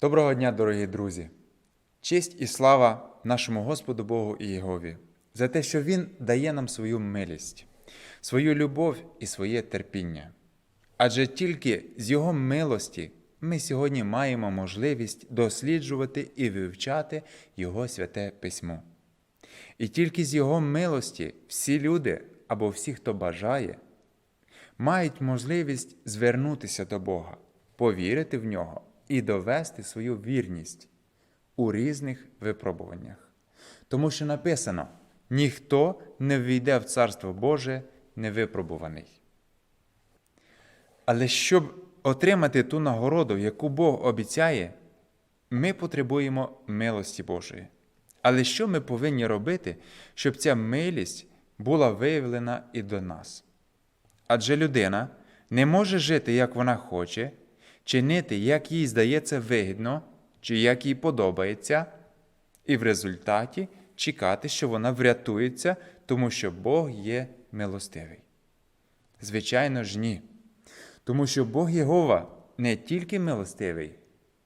Доброго дня, дорогі друзі! Честь і слава нашому Господу Богу і Єгові за те, що Він дає нам свою милість, свою любов і своє терпіння. Адже тільки з Його милості ми сьогодні маємо можливість досліджувати і вивчати Його святе письмо. І тільки з Його милості всі люди або всі, хто бажає, мають можливість звернутися до Бога, повірити в нього і довести свою вірність у різних випробуваннях. Тому що написано: ніхто не ввійде в Царство Боже невипробуваний. Але щоб отримати ту нагороду, яку Бог обіцяє, ми потребуємо милості Божої. Але що ми повинні робити, щоб ця милість була виявлена і до нас? Адже людина не може жити, як вона хоче, чинити, як їй здається вигідно, чи як їй подобається, і в результаті чекати, що вона врятується, тому що Бог є милостивий. Звичайно ж, ні. Тому що Бог Єгова не тільки милостивий,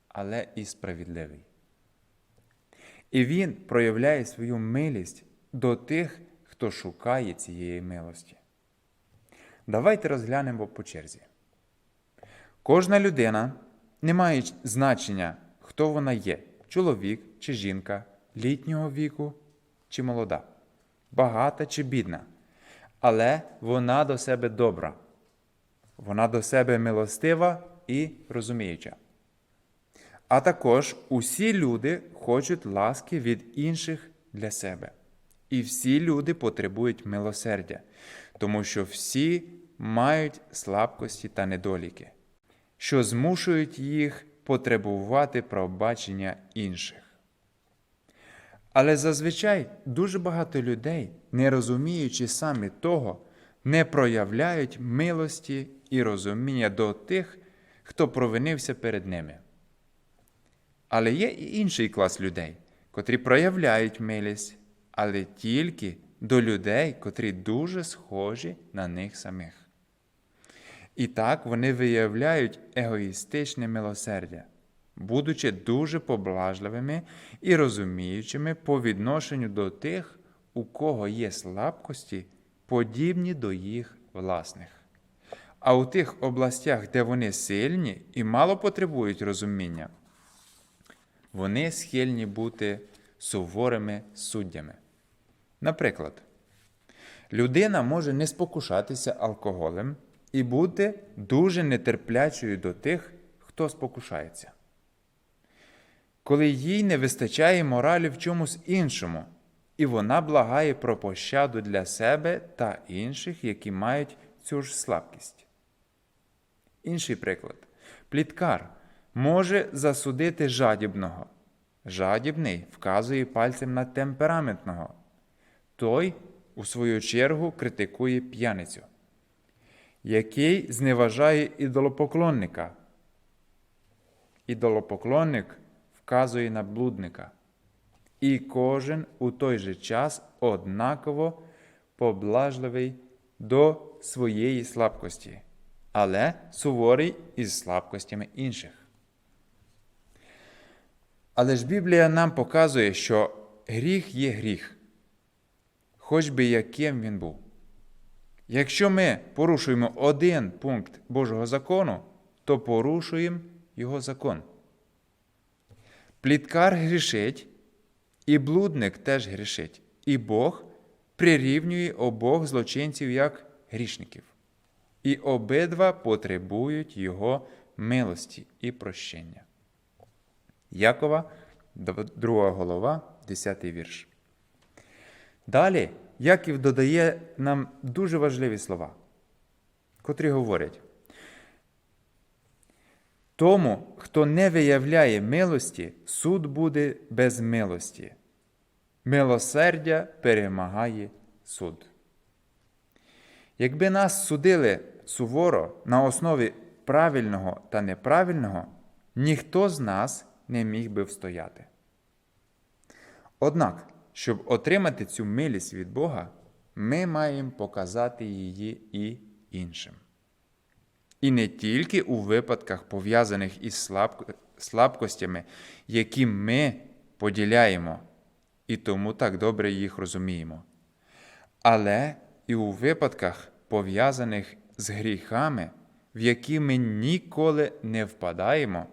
але і справедливий. І Він проявляє свою милість до тих, хто шукає цієї милості. Давайте розглянемо по черзі. Кожна людина не має значення, хто вона є: чоловік чи жінка, літнього віку чи молода, багата чи бідна. Але вона до себе добра, вона до себе милостива і розуміюча. А також усі люди хочуть ласки від інших для себе. І всі люди потребують милосердя, тому що всі мають слабкості та недоліки, що змушують їх потребувати пробачення інших. Але зазвичай дуже багато людей, не розуміючи самі того, не проявляють милості і розуміння до тих, хто провинився перед ними. Але є і інший клас людей, котрі проявляють милість, але тільки до людей, котрі дуже схожі на них самих. І так вони виявляють егоїстичне милосердя, будучи дуже поблажливими і розуміючими по відношенню до тих, у кого є слабкості, подібні до їх власних. А у тих областях, де вони сильні і мало потребують розуміння, вони схильні бути суворими суддями. Наприклад, людина може не спокушатися алкоголем і бути дуже нетерплячою до тих, хто спокушається. Коли їй не вистачає моралі в чомусь іншому, і вона благає про пощаду для себе та інших, які мають цю ж слабкість. Інший приклад: пліткар може засудити жадібного. Жадібний вказує пальцем на темпераментного. Той, у свою чергу, критикує п'яницю, який зневажає ідолопоклонника. Ідолопоклонник вказує на блудника. І кожен у той же час однаково поблажливий до своєї слабкості, але суворий із слабкостями інших. Але ж Біблія нам показує, що гріх є гріх, хоч би яким він був. Якщо ми порушуємо один пункт Божого закону, то порушуємо його закон. Пліткар грішить, і блудник теж грішить, і Бог прирівнює обох злочинців як грішників, і обидва потребують Його милості і прощення. Якова, 2 голова, 10 вірш. Далі Яків додає нам дуже важливі слова, котрі говорять: тому, хто не виявляє милості, суд буде без милості. Милосердя перемагає суд. Якби нас судили суворо на основі правильного та неправильного, ніхто з нас не міг би встояти. Однак, щоб отримати цю милість від Бога, ми маємо показати її і іншим. І не тільки у випадках, пов'язаних із слаб... слабкостями, які ми поділяємо, і тому так добре їх розуміємо, але і у випадках, пов'язаних з гріхами, в які ми ніколи не впадаємо,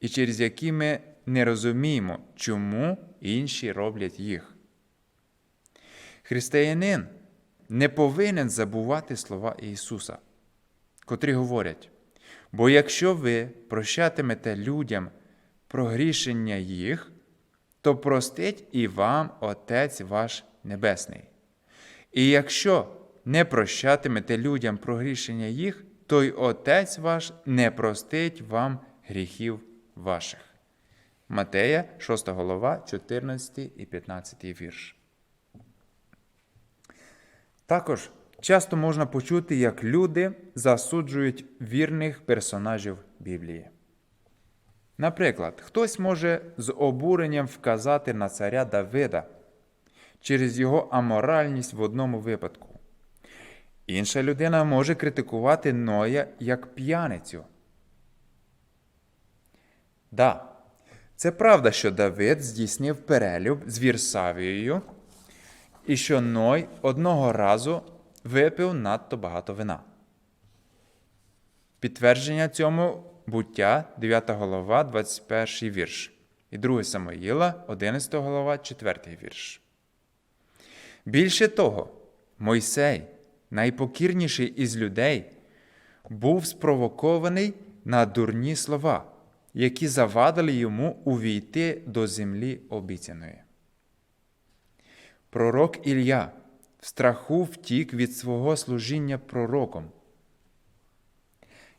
і через які ми не розуміємо, чому інші роблять їх. Християнин не повинен забувати слова Ісуса, котрі говорять: бо якщо ви прощатимете людям прогрішення їх, то простить і вам Отець ваш Небесний. І якщо не прощатимете людям прогрішення їх, то й Отець ваш не простить вам гріхів ваших. Матея, 6 голова, 14 і 15 вірш. Також часто можна почути, як люди засуджують вірних персонажів Біблії. Наприклад, хтось може з обуренням вказати на царя Давида через його аморальність в одному випадку. Інша людина може критикувати Ноя як п'яницю. Да, це правда, що Давид здійснив перелюб з Вірсавією, і що Ной одного разу випив надто багато вина. Підтвердження цьому буття 9 голова, 21 вірш, і 2 Самоїла, 11 голова, 4 вірш. Більше того, Мойсей, найпокірніший із людей, був спровокований на дурні слова, які завадили йому увійти до землі обіцяної. Пророк Ілля в страху втік від свого служіння пророком.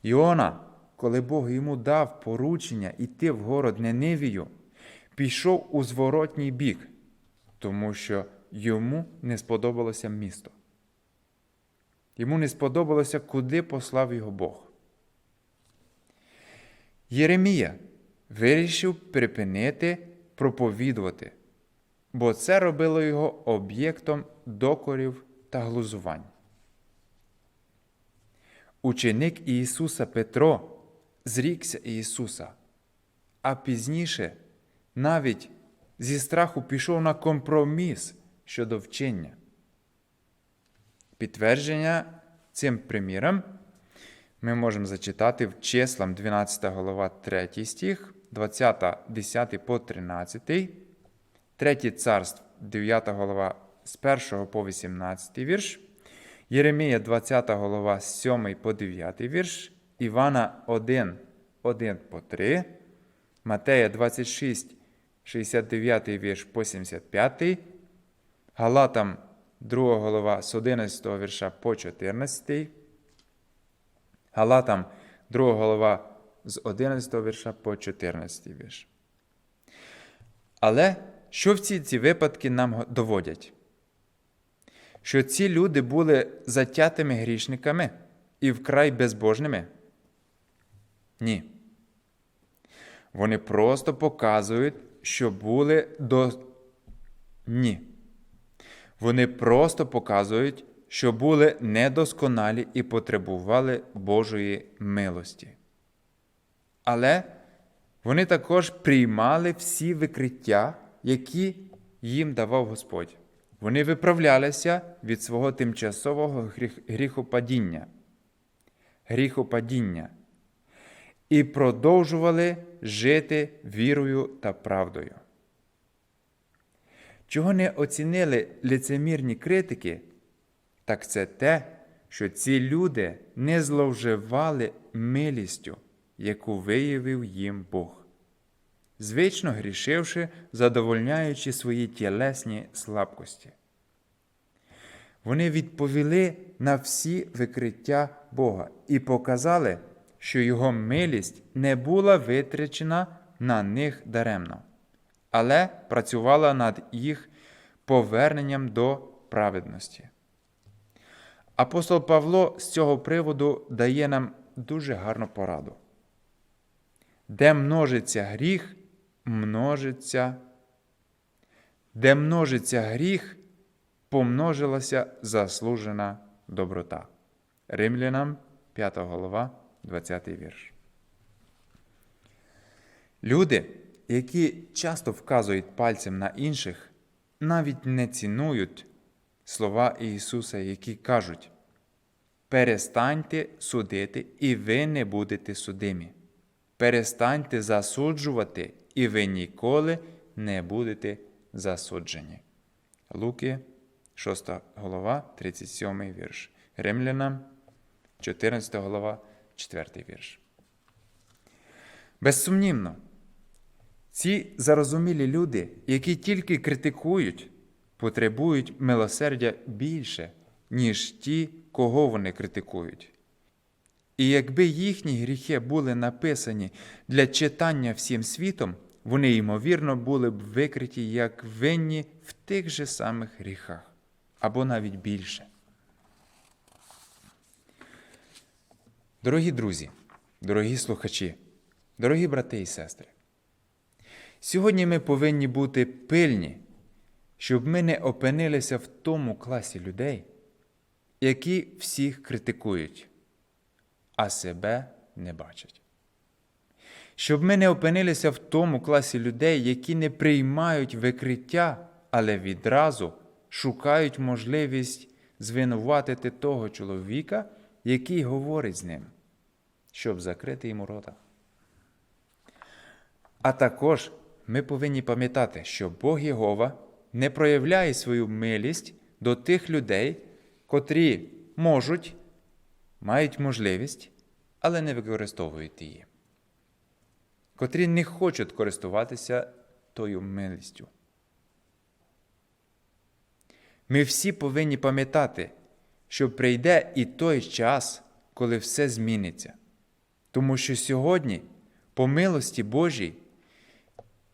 Іона, коли Бог йому дав поручення йти в город Ненивію, пішов у зворотній бік, тому що йому не сподобалося місто. Йому не сподобалося, куди послав його Бог. Єремія вирішив припинити проповідувати, бо це робило його об'єктом докорів та глузувань. Ученик Ісуса Петро зрікся Ісуса, а пізніше навіть зі страху пішов на компроміс щодо вчення. Підтвердження цим приміром ми можемо зачитати в числам 12 голова 3 стих, 20, 10 по 13, 3 царств 9 голова з 1 по 18 вірш, Єремія 20 голова з 7 по 9 вірш, Івана 1, 1 по 3, Матея 26, 69 вірш по 75, Галатам 2 голова з 11 вірша по 14, Галатам 2 голова з 11 вірша по 14 вірш. Але що в ці, ці випадки нам доводять? Що ці люди були затятими грішниками і вкрай безбожними? Ні. Вони просто показують, що були до. Ні. Вони просто показують, що були недосконалі і потребували Божої милості. Але вони також приймали всі викриття, які їм давав Господь. Вони виправлялися від свого тимчасового гріхопадіння, гріхопадіння і продовжували жити вірою та правдою. Чого не оцінили лицемірні критики, так це те, що ці люди не зловживали милістю, яку виявив їм Бог, звично грішивши, задовольняючи свої тілесні слабкості. Вони відповіли на всі викриття Бога і показали, що Його милість не була витрачена на них даремно але працювала над їх поверненням до праведності. Апостол Павло з цього приводу дає нам дуже гарну пораду. Де множиться гріх, множиться, де множиться гріх, помножилася заслужена доброта. Римлянам, 5 голова, 20 вірш. Люди, які часто вказують пальцем на інших, навіть не цінують слова Ісуса, які кажуть: перестаньте судити, і ви не будете судимі. Перестаньте засуджувати, і ви ніколи не будете засуджені. Луки, 6 голова, 37 вірш. Римлянам, 14 голова, 4 вірш. Безсумнівно, ці зарозумілі люди, які тільки критикують, потребують милосердя більше, ніж ті, кого вони критикують. І якби їхні гріхи були написані для читання всім світом, вони, ймовірно, були б викриті як винні в тих же самих гріхах, або навіть більше. Дорогі друзі, дорогі слухачі, дорогі брати і сестри, сьогодні ми повинні бути пильні, щоб ми не опинилися в тому класі людей, які всіх критикують, а себе не бачать. Щоб ми не опинилися в тому класі людей, які не приймають викриття, але відразу шукають можливість звинуватити того чоловіка, який говорить з ним, щоб закрити йому рота. А також ми повинні пам'ятати, що Бог Єгова не проявляє свою милість до тих людей, котрі можуть, мають можливість, але не використовують її, котрі не хочуть користуватися тою милістю. Ми всі повинні пам'ятати, що прийде і той час, коли все зміниться. Тому що сьогодні, по милості Божій,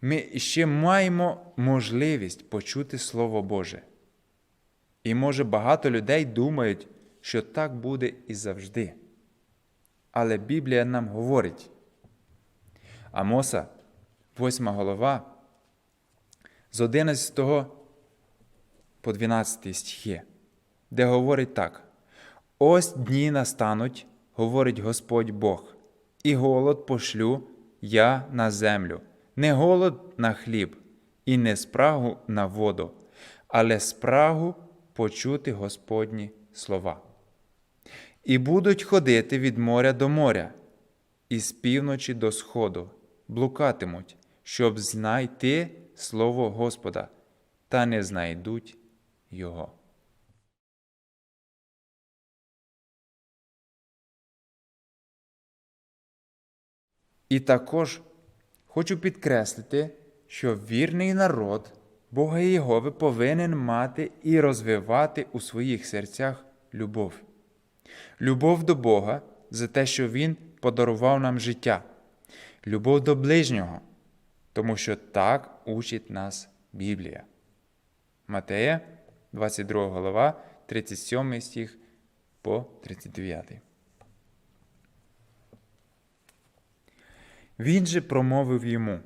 ми ще маємо можливість почути Слово Боже. І може багато людей думають, що так буде і завжди. Але Біблія нам говорить. Амоса, 8 голова, з 11 по 12 стихи, де говорить так: Ось дні настануть, говорить Господь Бог, і голод пошлю я на землю, не голод на хліб, і не спрагу на воду, але спрагу почути Господні слова. І будуть ходити від моря до моря, і з півночі до сходу, блукатимуть, щоб знайти слово Господа, та не знайдуть його. І також хочу підкреслити, що вірний народ Бога Єгови повинен мати і розвивати у своїх серцях любов. Любов до Бога за те, що Він подарував нам життя, любов до ближнього, тому що так учить нас Біблія. Матея, 22 голова, 37 стих по 39. Він же промовив йому: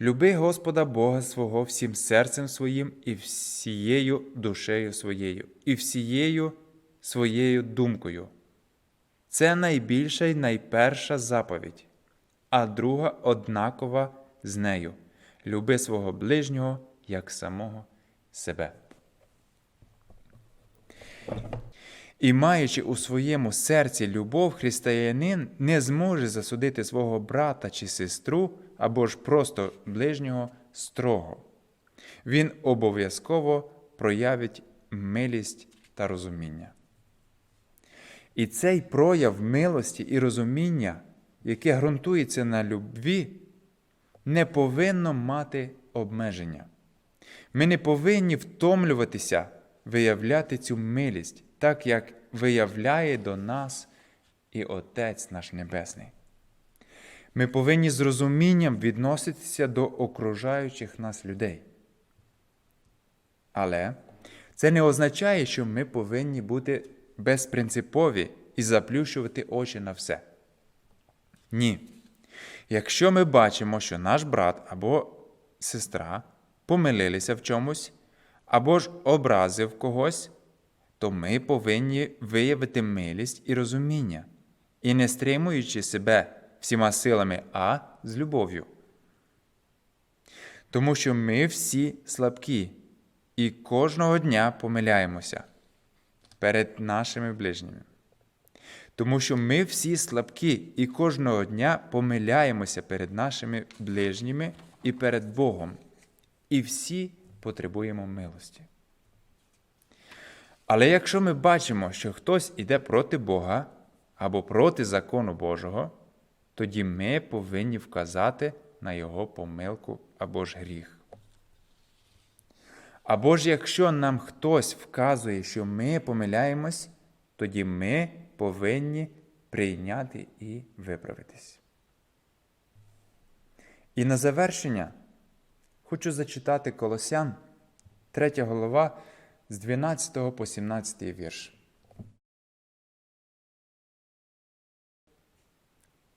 Люби Господа Бога свого всім серцем своїм і всією душею своєю, і всією своєю думкою. Це найбільша й найперша заповідь, а друга однакова з нею люби свого ближнього як самого себе. І маючи у своєму серці любов, християнин не зможе засудити свого брата чи сестру або ж просто ближнього строго. Він обов'язково проявить милість та розуміння. І цей прояв милості і розуміння, яке ґрунтується на любві, не повинно мати обмеження. Ми не повинні втомлюватися виявляти цю милість, так як виявляє до нас і Отець наш Небесний. Ми повинні з розумінням відноситися до окружаючих нас людей. Але це не означає, що ми повинні бути безпринципові і заплющувати очі на все. Ні. Якщо ми бачимо, що наш брат або сестра помилилися в чомусь, або ж образив когось, то ми повинні виявити милість і розуміння і не стримуючи себе всіма силами, а з любов'ю. Тому що ми всі слабкі і кожного дня помиляємося перед нашими ближніми. Тому що ми всі слабкі і кожного дня помиляємося перед нашими ближніми і перед Богом, і всі потребуємо милості. Але якщо ми бачимо, що хтось іде проти Бога або проти закону Божого, тоді ми повинні вказати на його помилку або ж гріх. Або ж якщо нам хтось вказує, що ми помиляємось, тоді ми повинні прийняти і виправитись. І на завершення хочу зачитати Колосян, 3 голова з 12 по 17 вірш.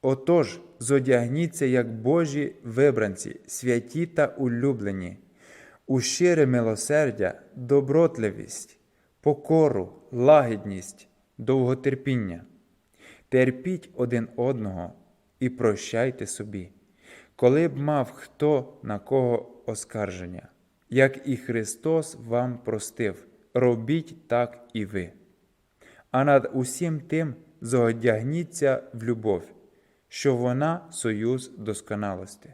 Отож, зодягніться, як Божі вибранці, святі та улюблені, у щире милосердя, добротливість, покору, лагідність, довготерпіння. Терпіть один одного і прощайте собі, коли б мав хто на кого оскарження, як і Христос вам простив, робіть так і ви. А над усім тим зодягніться в любов, що вона союз досконалості.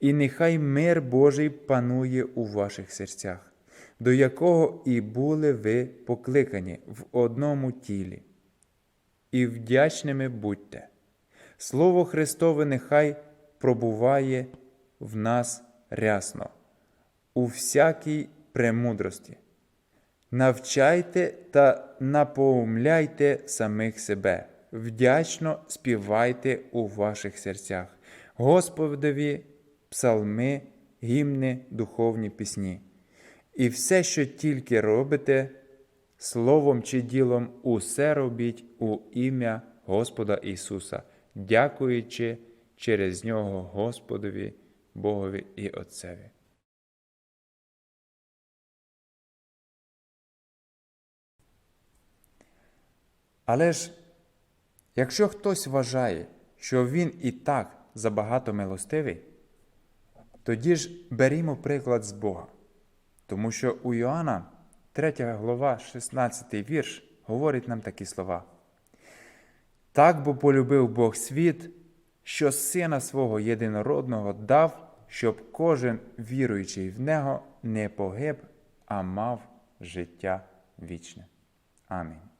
І нехай мир Божий панує у ваших серцях, до якого і були ви покликані в одному тілі. І вдячними будьте. Слово Христове нехай пробуває в нас рясно, у всякій премудрості. Навчайте та напоумляйте самих себе, вдячно співайте у ваших серцях, Господові псалми, гімни, духовні пісні. І все, що тільки робите, словом чи ділом, усе робіть у ім'я Господа Ісуса, дякуючи через Нього Господові, Богові і Отцеві. Але ж, якщо хтось вважає, що він і так забагато милостивий, тоді ж берімо приклад з Бога. Тому що у Йоанна, 3 глава, 16 вірш, говорить нам такі слова. Так бо полюбив Бог світ, що Сина свого єдинородного дав, щоб кожен віруючий в нього не погиб, а мав життя вічне. Амінь.